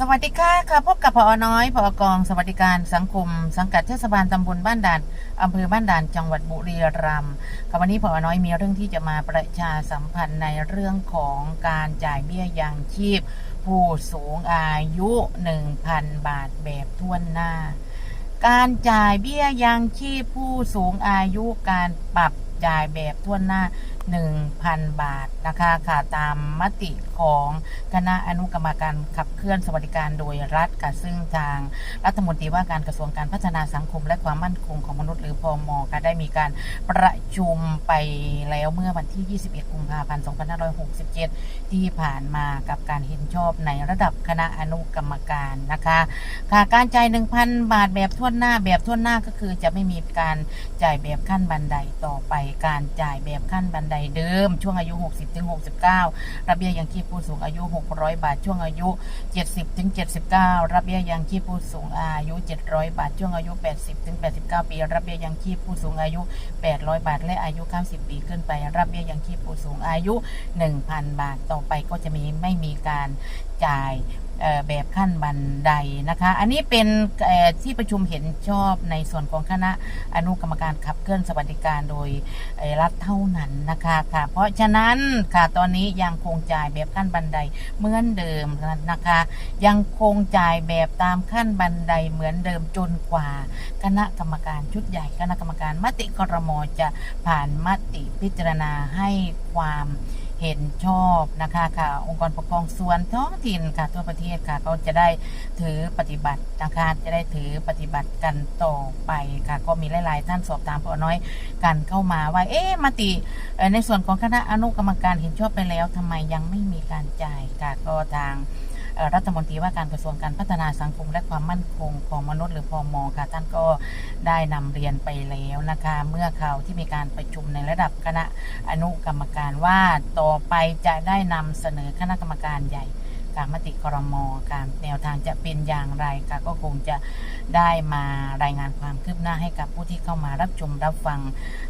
สวัสดีค่ะค่ะพบกับพอน้อยพอกองสวัสดิการสังคม สังกัดเทศบาลตำบลบ้านด่านอำเภอบ้านด่านจังหวัดบุรีรัมย์ค่ะวันนี้พอน้อยมีเรื่องที่จะมาประชาสัมพันธ์ในเรื่องของการจ่ายเบี้ยยังชีพ ผู้สูงอายุ 1,000 บาทแบบทั่วหน้า การจ่ายเบี้ยยังชีพผู้สูงอายุการปรับจ่ายแบบทั่วหน้า 1,000 บาทนะคะค่ะตามมติของคณะอนุกรรมการขับเคลื่อนสวัสดิการโดยรัฐค่ะซึ่งทางรัฐมนตรีว่าการกระทรวงการพัฒนาสังคม และความมั่นคงของมนุษย์หรือพอมค่ะได้มีการประชุมไปแล้วเมื่อวันที่ 21 กุมภาพันธ์ 2567 ที่ผ่านมากับการเห็นชอบในระดับคณะอนุกรรมการนะคะค่ะการจ่าย 1,000 บาทแบบทั่วหน้าแบบทั่วหน้าก็คือจะไม่มีการจ่ายแบบขั้นบันไดต่อไปการจ่ายแบบขั้นบันไดเดิม ช่วงอายุ 60ถึง69ระเบียยังชีพผู้สูงอายุ 600 บาท ช่วงอายุ 70ถึง79ระเบียยังชีพผู้สูงอายุ 700 บาท ช่วงอายุ 80ถึง89 ปีระเบียยังชีพผู้สูงอายุ 800 บาท และอายุ 90 ปีขึ้นไประเบียยังชีพผู้สูงอายุ 1,000 บาท ต่อไปก็จะมีไม่มีการจ่าย แบบขั้นบันไดนะคะ อันนี้เป็นที่ประชุมเห็นชอบในส่วนของคณะอนุกรรมการขับเคลื่อนสวัสดิการโดยรัฐเท่านั้นนะคะค่ะ เพราะฉะนั้นค่ะตอนนี้ยังคงจ่ายแบบขั้นบันไดเหมือนเดิมนะคะ ยังคงจ่ายแบบตามขั้นบันไดเหมือนเดิมจนกว่า คณะกรรมการชุดใหญ่คณะกรรมการมติครมจะผ่านมติพิจารณาให้ความเห็นชอบนะคะค่ะ องค์กรปกครองส่วนท้องถิ่นค่ะทั่วประเทศค่ะเขาจะได้ถือปฏิบัตินะคะจะได้ถือปฏิบัติกันต่อไปค่ะ ก็มีหลาย ๆ ท่านสอบถามพอน้อยกันเข้ามาว่าเอ๊ะมติในส่วนของคณะอนุกรรมการเห็นชอบไปแล้วทำไมยังไม่มีการจ่ายค่ะก็ทาง รัฐมนตรีว่าการกระทรวงการพัฒนาสังคมและความมั่นคงของมนุษย์หรือพอมค่ะ ท่านก็ได้นำเรียนไปแล้วนะคะ เมื่อเขาที่มีการประชุมในระดับคณะอนุกรรมการว่าต่อไปจะได้นำเสนอคณะกรรมการใหญ่การมติครมการแนวทางจะเป็นอย่างไรค่ะก็คงจะได้มารายงานความคืบหน้าให้กับผู้ที่เข้ามารับชมรับฟัง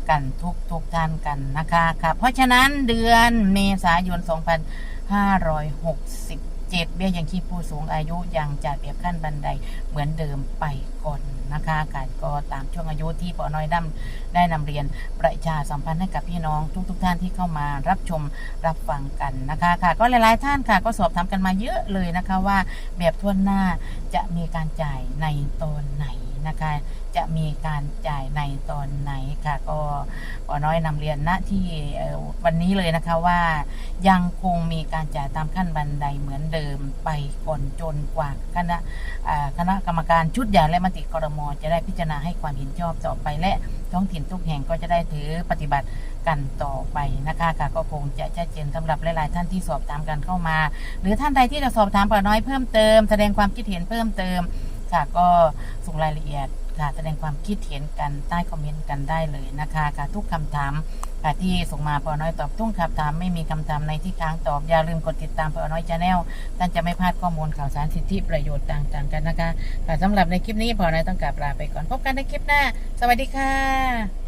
กันทุกทุกท่านกันนะคะค่ะเพราะฉะนั้นเดือนเมษายน 7เบี้ยยังชีพผู้สูงอายุยังจ่ายเปรียบขั้นบันไดเหมือนเดิมไปก่อนนะคะการก็ตามช่วงอายุที่ปอน้อยดำได้นำเรียนประชาสัมพันธ์ให้กับพี่น้องทุกๆทท่านที่เข้ามารับชมรับฟังกันนะคะค่ะ ก็หลายๆท่านค่ะ ก็สอบถามกันมาเยอะเลยนะคะว่าแบบทั่วหน้าจะมีการจ่ายในตอนไหน นะคะ จะมีการจ่ายในตอนไหนค่ะก็ปอน้อยนำเรียนณที่วันนี้เลยนะคะว่า ยังคงมีการจ่ายตามขั้นบันไดเหมือนเดิมไปก่อนจนกว่าคณะคณะกรรมการชุดใหญ่และมติครมจะได้พิจารณาให้ความเห็นชอบต่อไปและท้องถิ่นทุกแห่งก็จะได้ถือปฏิบัติกันต่อไปนะคะค่ะก็คงจะชัดเจนสำหรับหลายๆท่านที่สอบถามกันเข้ามา หรือท่านใดที่จะสอบถามปอน้อยเพิ่มเติม แสดงความคิดเห็นเพิ่มเติม ค่ะ ก็ส่งรายละเอียดค่ะแสดงความคิดเห็นกันใต้คอมเมนต์กันได้เลยนะคะค่ะทุกคำถามค่ะที่ส่งมาพอน้อยตอบทุกคำถามไม่มีคำถามในที่ค้างตอบ อย่าลืมกดติดตามพอน้อยชาแนลท่านจะไม่พลาดข้อมูลข่าวสารสิทธิประโยชน์ต่างๆกันนะคะค่ะสำหรับในคลิปนี้พอน้อยต้องกราบลาไปก่อนพบกันในคลิปหน้า สวัสดีค่ะ